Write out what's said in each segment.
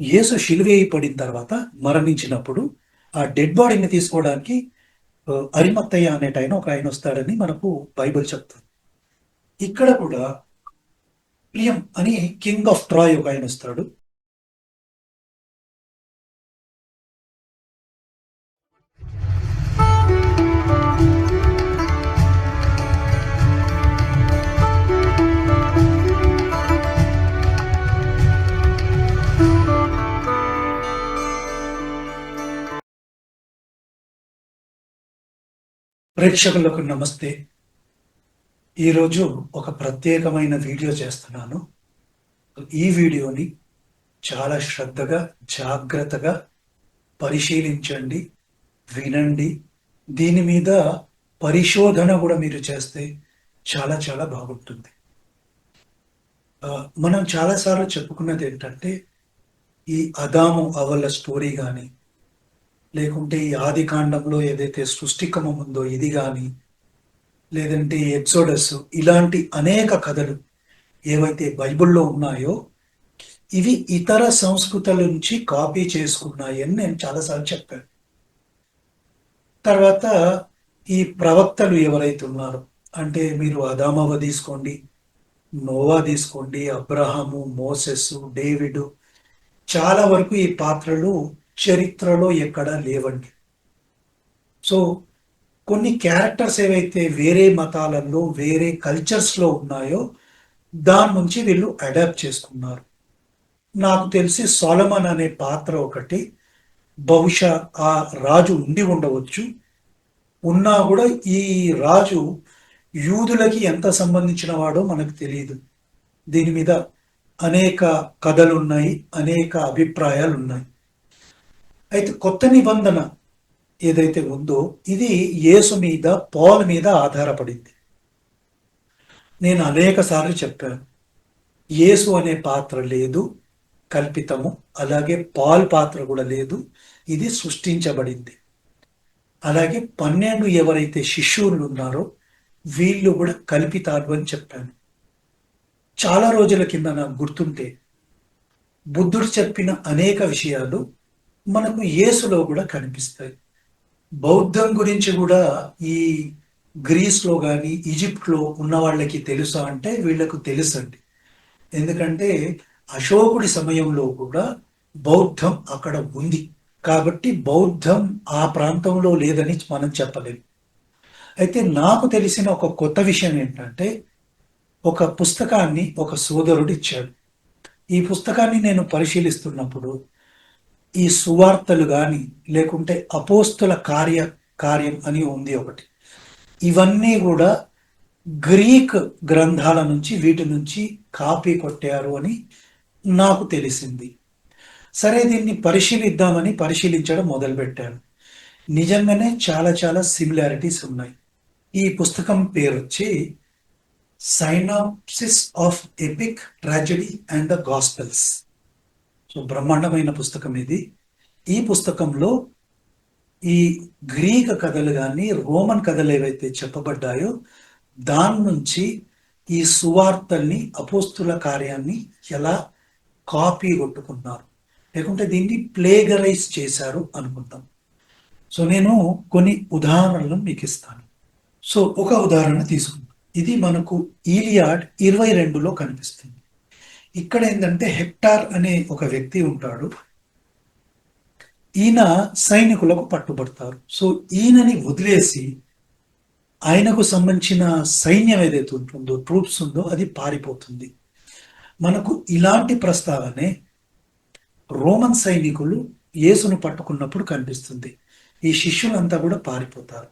యేసు శిలువేయబడిన తర్వాత మరణించినప్పుడు ఆ డెడ్ బాడీని తీసుకోవడానికి అరిమత్తయ్య అనేట ఆయన ఒక ఆయన వస్తాడని మనకు బైబిల్ చెప్తుంది. ఇక్కడ కూడా ప్రియం అని కింగ్ ఆఫ్ ట్రాయ్ ఒక ఆయన వస్తాడు. ప్రేక్షకులకు నమస్తే. ఈరోజు ఒక ప్రత్యేకమైన వీడియో చేస్తున్నాను. ఈ వీడియోని చాలా శ్రద్ధగా జాగ్రత్తగా పరిశీలించండి వినండి. దీని మీద పరిశోధన కూడా మీరు చేస్తే చాలా చాలా బాగుంటుంది. మనం చాలాసార్లు చెప్పుకున్నది ఏంటంటే ఈ అదాము అవల స్టోరీ కానీ లేకుంటే ఈ ఆది కాండంలో ఏదైతే సృష్టికమం ఉందో ఇది కానీ లేదంటే ఎక్సోడస్ ఇలాంటి అనేక కథలు ఏవైతే బైబిల్లో ఉన్నాయో ఇవి ఇతర సంస్కృతుల నుంచి కాపీ చేసుకున్నాయి అని నేను చాలాసార్లు చెప్పాను. తర్వాత ఈ ప్రవక్తలు ఎవరైతే ఉన్నారో అంటే మీరు అదామవ తీసుకోండి నోవా తీసుకోండి అబ్రహాము మోసెస్ డేవిడ్ చాలా వరకు ఈ పాత్రలు చరిత్రలో ఎక్కడా లేవండి. సో కొన్ని క్యారెక్టర్స్ ఏవైతే వేరే మతాలలో వేరే కల్చర్స్లో ఉన్నాయో దాని నుంచి వీళ్ళు అడాప్ట్ చేసుకున్నారు. నాకు తెలిసి సోలమన్ అనే పాత్ర ఒకటి బహుశా ఆ రాజు ఉండి ఉండవచ్చు. ఉన్నా కూడా ఈ రాజు యూదులకి ఎంత సంబంధించిన వాడో మనకు తెలియదు దీని మీద అనేక కథలు ఉన్నాయి అనేక అభిప్రాయాలు ఉన్నాయి అయితే కొత్త నిబంధన ఏదైతే ఉందో ఇది యేసు మీద పాల్ మీద ఆధారపడింది. నేను అనేక సార్లు చెప్పాను యేసు అనే పాత్ర లేదు కల్పితము అలాగే పాల్ పాత్ర కూడా లేదు ఇది సృష్టించబడింది. అలాగే పన్నెండు ఎవరైతే శిష్యులు ఉన్నారో వీళ్ళు కూడా కల్పితాలు అని చెప్పాను. చాలా రోజుల కింద నాకు గుర్తుంటే బుద్ధుడు చెప్పిన అనేక విషయాలు మనకు యేసులో కూడా కనిపిస్తాయి. బౌద్ధం గురించి కూడా ఈ గ్రీస్లో కానీ ఈజిప్ట్లో ఉన్న వాళ్ళకి తెలుసా అంటే వీళ్ళకు తెలుసండి. ఎందుకంటే అశోకుడి సమయంలో కూడా బౌద్ధం అక్కడ ఉంది. కాబట్టి బౌద్ధం ఆ ప్రాంతంలో లేదని మనం చెప్పలేము అయితే నాకు తెలిసిన ఒక కొత్త విషయం ఏంటంటే ఒక పుస్తకాన్ని ఒక సోదరుడు ఇచ్చాడు. ఈ పుస్తకాన్ని నేను పరిశీలిస్తున్నప్పుడు ఈ సువార్తలు కానీ లేకుంటే అపోస్తుల కార్య కార్యం అని ఉంది ఒకటి. ఇవన్నీ కూడా గ్రీక్ గ్రంథాల నుంచి వీటి నుంచి కాపీ కొట్టారు అని నాకు తెలిసింది. సరే దీన్ని పరిశీలిద్దామని పరిశీలించడం మొదలుపెట్టాను. నిజంగానే చాలా చాలా సిమిలారిటీస్ ఉన్నాయి. ఈ పుస్తకం పేరు వచ్చి synopsis of epic tragedy and the gospels so బ్రహ్మాండమైన పుస్తకం ఇది. ఈ పుస్తకంలో ఈ గ్రీక్ కథలు కానీ రోమన్ కథలు ఏవైతే చెప్పబడ్డాయో దాని నుంచి ఈ సువార్తల్ని అపోస్తుల కార్యాన్ని ఎలా కాపీ కొట్టుకున్నారు. లేకుంటే దీన్ని ప్లేగరైజ్ చేశారు అనుకుంటాం. సో నేను కొన్ని ఉదాహరణలు మీకు ఇస్తాను. సో ఒక ఉదాహరణ తీసుకుందాం. ఇది మనకు ఈలియాడ్ ఇరవై రెండులో కనిపిస్తుంది. ఇక్కడ ఏంటంటే హెక్టార్ అనే ఒక వ్యక్తి ఉంటాడు. ఈయన సైనికులకు పట్టుబడతారు. సో ఈయనని వదిలేసి ఆయనకు సంబంధించిన సైన్యం ఏదైతే ఉంటుందో ట్రూప్స్ ఉందో అది పారిపోతుంది. మనకు ఇలాంటి ప్రస్తావనే రోమన్ సైనికులు యేసును పట్టుకున్నప్పుడు కనిపిస్తుంది. ఈ శిష్యులంతా కూడా పారిపోతారు.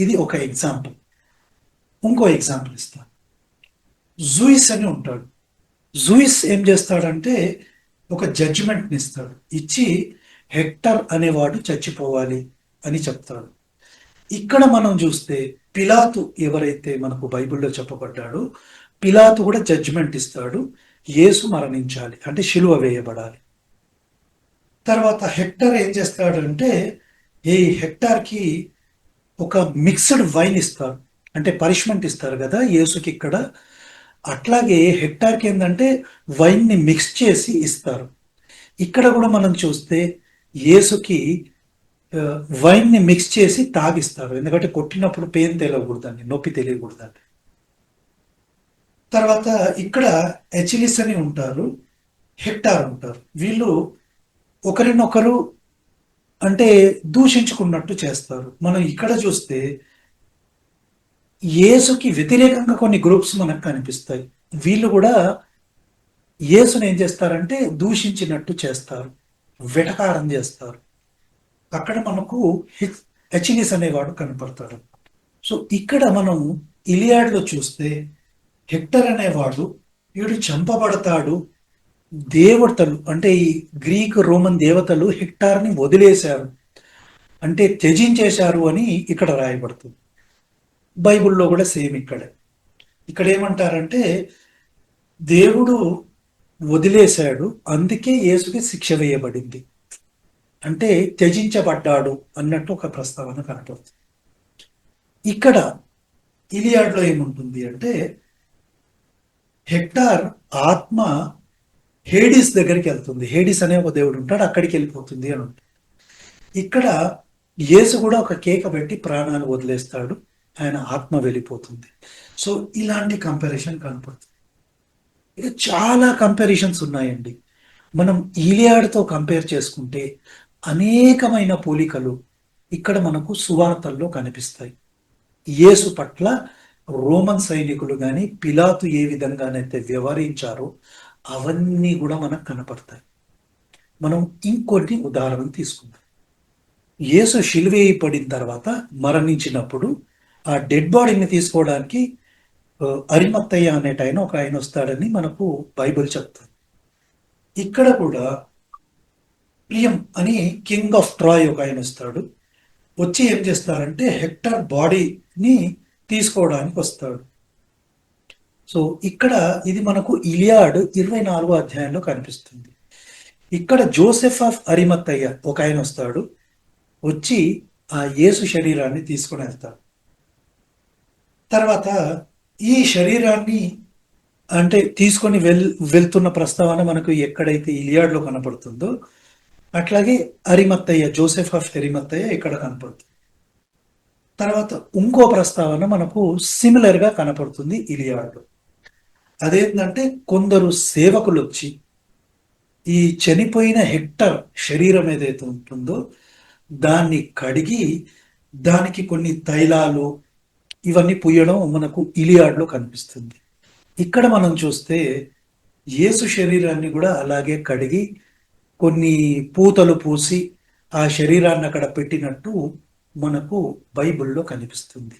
ఇది ఒక ఎగ్జాంపుల్. ఇంకో ఎగ్జాంపుల్ ఇస్తాను జూయిస్ అని ఉంటాడు. జూయిస్ ఏం చేస్తాడంటే ఒక జడ్జిమెంట్ని ఇస్తాడు ఇచ్చి హెక్టర్ అనేవాడు చచ్చిపోవాలి అని చెప్తాడు. ఇక్కడ మనం చూస్తే పిలాతు ఎవరైతే మనకు బైబిల్లో చెప్పబడ్డాడో పిలాతు కూడా జడ్జిమెంట్ ఇస్తాడు యేసు మరణించాలి అంటే శిలువ వేయబడాలి. తర్వాత హెక్టర్ ఏం చేస్తాడంటే ఈ హెక్టార్కి ఒక మిక్స్డ్ వైన్ ఇస్తారు అంటే పనిష్మెంట్ ఇస్తారు కదా యేసుకి ఇక్కడ అట్లాగే హెక్టార్కి ఏంటంటే వైన్ని మిక్స్ చేసి ఇస్తారు. ఇక్కడ కూడా మనం చూస్తే యేసుకి వైన్ని మిక్స్ చేసి తాగిస్తారు. ఎందుకంటే కొట్టినప్పుడు పెయిన్ తెలియకూడదండి నొప్పి తెలియకూడదండి తర్వాత ఇక్కడ ఎచిలిస్ అని ఉంటారు హెక్టార్ ఉంటారు. వీళ్ళు ఒకరినొకరు అంటే దూషించుకున్నట్టు చేస్తారు. మనం ఇక్కడ చూస్తే యేసుకి వ్యతిరేకంగా కొన్ని గ్రూప్స్ మనకు కనిపిస్తాయి. వీళ్ళు కూడా యేసుని ఏం చేస్తారంటే దూషించినట్టు చేస్తారు. వెటకారం చేస్తారు. అక్కడ మనకు హెచిలిస్ అనేవాడు కనపడతాడు. సో ఇక్కడ మనం ఇలియాడ్లో చూస్తే హెక్టర్ అనేవాడు వీడు చంపబడతాడు. దేవతలు అంటే ఈ గ్రీక్ రోమన్ దేవతలు హెక్టార్ని వదిలేశారు. అంటే త్యజించేశారు అని ఇక్కడ రాయబడుతుంది. బైబిల్లో కూడా సేమ్ ఇక్కడే. ఇక్కడ ఏమంటారంటే దేవుడు వదిలేశాడు అందుకే యేసుకి శిక్ష వేయబడింది. అంటే త్యజించబడ్డాడు అన్నట్టు ఒక ప్రస్తావన కనపడుతుంది. ఇక్కడ ఇలియాడ్లో ఏముంటుంది అంటే హెక్టార్ ఆత్మ హేడిస్ దగ్గరికి వెళ్తుంది. హేడిస్ అనే ఒక దేవుడు ఉంటాడు అక్కడికి వెళ్ళిపోతుంది అని ఉంటుంది. ఇక్కడ యేసు కూడా ఒక కేక పెట్టి ప్రాణాలు వదిలేస్తాడు. ఆయన ఆత్మ వెళ్ళిపోతుంది. సో ఇలాంటి కంపారిజన్ కనపడుతుంది. ఇక చాలా కంపారిజన్స్ ఉన్నాయండి. మనం ఈలియాడ్తో కంపేర్ చేసుకుంటే అనేకమైన పోలికలు ఇక్కడ మనకు సువార్తల్లో కనిపిస్తాయి. యేసు పట్ల రోమన్ సైనికులు కానీ పిలాతు ఏ విధంగానైతే వ్యవహరించారో అవన్నీ కూడా మనకు కనపడతాయి. మనం ఇంకొన్ని ఉదాహరణ తీసుకుందాం. యేసు శిలువేయి పడిన తర్వాత మరణించినప్పుడు ఆ డెడ్ బాడీని తీసుకోవడానికి అరిమత్తయ్య అనేట ఆయన ఒక ఆయన వస్తాడని మనకు బైబిల్ చెప్తుంది. ఇక్కడ కూడా ప్రియం అని కింగ్ ఆఫ్ ట్రాయ్ ఒక ఆయన వస్తాడు. వచ్చి ఏం చేస్తారంటే హెక్టర్ బాడీని తీసుకోవడానికి వస్తాడు. సో ఇక్కడ ఇది మనకు ఇలియాడ్ ఇరవై నాలుగో అధ్యాయంలో కనిపిస్తుంది. ఇక్కడ జోసెఫ్ ఆఫ్ అరిమత్తయ్య ఒక ఆయన వస్తాడు. వచ్చి ఆ యేసు శరీరాన్ని తీసుకుని వెళ్తాడు. తర్వాత ఈ శరీరాన్ని అంటే తీసుకొని వెల్ వెళ్తున్న ప్రస్తావన మనకు ఎక్కడైతే ఇలియాడ్లో కనపడుతుందో అట్లాగే అరిమత్తయ్య జోసెఫ్ ఆఫ్ అరిమత్తయ్య ఇక్కడ కనపడుతుంది. తర్వాత ఇంకో ప్రస్తావన మనకు సిమిలర్గా కనపడుతుంది ఇలియాడ్లో. అదేంటంటే కొందరు సేవకులు వచ్చి ఈ చనిపోయిన హెక్టర్ శరీరం ఏదైతే ఉంటుందో దాన్ని కడిగి దానికి కొన్ని తైలాలు ఇవన్నీ పుయ్యడం మనకు ఇలియాడ్లో కనిపిస్తుంది. ఇక్కడ మనం చూస్తే యేసు శరీరాన్ని కూడా అలాగే కడిగి కొన్ని పూతలు పూసి ఆ శరీరాన్ని అక్కడ పెట్టినట్టు మనకు బైబిల్లో కనిపిస్తుంది.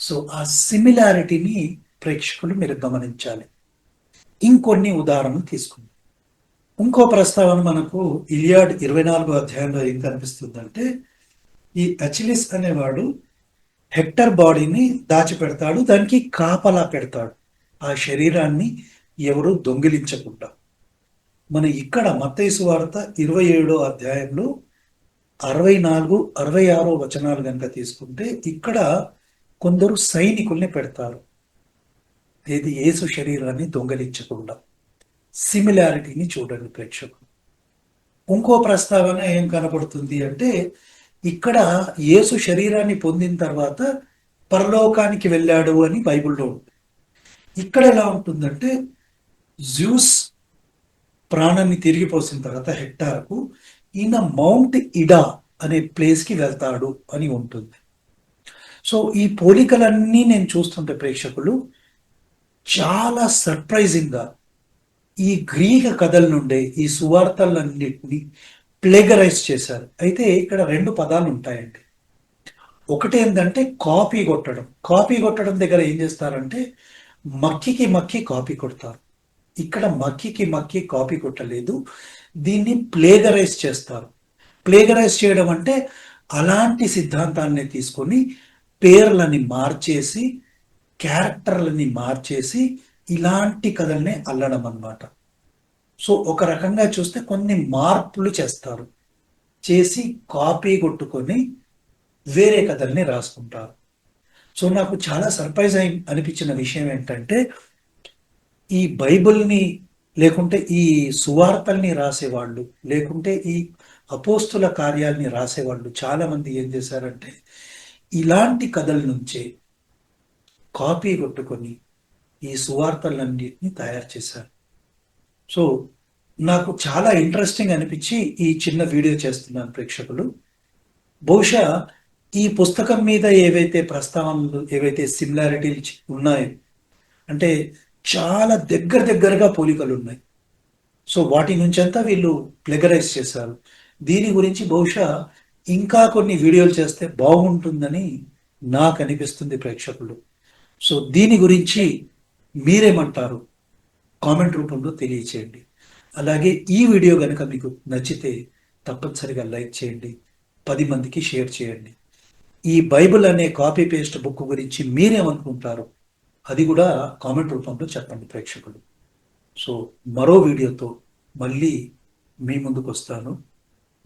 సో ఆ సిమిలారిటీని ప్రేక్షకులు మీరు గమనించాలి. ఇంకొన్ని ఉదాహరణలు తీసుకుందాం. ఇంకో ప్రస్తావన మనకు ఇలియాడ్ ఇరవై నాలుగో అధ్యాయంలో ఏం కనిపిస్తుందంటే ఈ అచిలిస్ అనేవాడు హెక్టర్ బాడీని దాచిపెడతాడు దానికి కాపలా పెడతాడు. ఆ శరీరాన్ని ఎవరు దొంగిలించకుండా. మన ఇక్కడ మత్తైసు వార్త ఇరవై ఏడో అధ్యాయంలో అరవై నాలుగు అరవై ఆరో వచనాలు కనుక తీసుకుంటే ఇక్కడ కొందరు సైనికుల్ని పెడతారు. ఏది యేసు శరీరాన్ని దొంగలించకుండా. సిమిలారిటీని చూడండి ప్రేక్షకులు. ఇంకో ప్రస్తావన ఏం కనపడుతుంది అంటే ఇక్కడ యేసు శరీరాన్ని పొందిన తర్వాత పరలోకానికి వెళ్ళాడు అని బైబిల్లో ఇక్కడ ఎలా ఉంటుందంటే జ్యూస్ ప్రాణాన్ని తిరిగి పోసిన తర్వాత హెక్టార్కు ఈయన మౌంట్ ఇడా అనే ప్లేస్కి వెళ్తాడు అని ఉంటుంది. సో ఈ పోలికలన్నీ నేను చూస్తుంటే ప్రేక్షకులు చాలా సర్ప్రైజింగ్గా ఈ గ్రీక కథల నుండే ఈ సువార్తలన్నింటినీ ప్లేగరైజ్ చేశారు. అయితే ఇక్కడ రెండు పదాలు ఉంటాయండి. ఒకటి ఏంటంటే కాపీ కొట్టడం. కాపీ కొట్టడం దగ్గర ఏం చేస్తారంటే మక్కికి మక్కి కాపీ కొడతారు. ఇక్కడ మక్కికి మక్కి కాపీ కొట్టలేదు. దీన్ని ప్లేగరైజ్ చేస్తారు. ప్లేగరైజ్ చేయడం అంటే అలాంటి సిద్ధాంతాన్ని తీసుకొని పేర్లని మార్చేసి క్యారెక్టర్లని మార్చేసి ఇలాంటి కథల్ని అల్లడం అన్నమాట. సో ఒక రకంగా చూస్తే కొన్ని మార్పులు చేస్తారు. చేసి కాపీ కొట్టుకొని వేరే కథల్ని రాసుకుంటారు. సో నాకు చాలా సర్ప్రైజ్ అయి అనిపించిన విషయం ఏంటంటే ఈ బైబిల్ని లేకుంటే ఈ సువార్తల్ని రాసేవాళ్ళు లేకుంటే ఈ అపోస్తుల కార్యాలని రాసేవాళ్ళు చాలామంది ఏం చేశారంటే ఇలాంటి కథల నుంచే కాపీ కొట్టుకొని ఈ సువార్తలన్నింటినీ తయారు చేశారు. సో నాకు చాలా ఇంట్రెస్టింగ్ అనిపించి ఈ చిన్న వీడియో చేస్తున్నాను ప్రేక్షకులు. బహుశా ఈ పుస్తకం మీద ఏవైతే ప్రస్తావనలు ఏవైతే సిమిలారిటీలు ఉన్నాయో అంటే చాలా దగ్గర దగ్గరగా పోలికలు ఉన్నాయి. సో వాటి నుంచి అంతా వీళ్ళు ప్లెగరైజ్ చేశారు. దీని గురించి బహుశా ఇంకా కొన్ని వీడియోలు చేస్తే బాగుంటుందని నాకు అనిపిస్తుంది ప్రేక్షకులు. సో దీని గురించి మీరేమంటారు? కామెంట్ రూపంలో తెలియచేయండి. అలాగే ఈ వీడియో కనుక మీకు నచ్చితే తప్పనిసరిగా లైక్ చేయండి పది మందికి షేర్ చేయండి. ఈ బైబిల్ అనే కాపీ పేస్ట్ బుక్ గురించి మీరేమనుకుంటారు అది కూడా కామెంట్ రూపంలో చెప్పండి ప్రేక్షకులు. సో మరో వీడియోతో మళ్ళీ మీ ముందుకు వస్తాను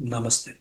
నమస్తే.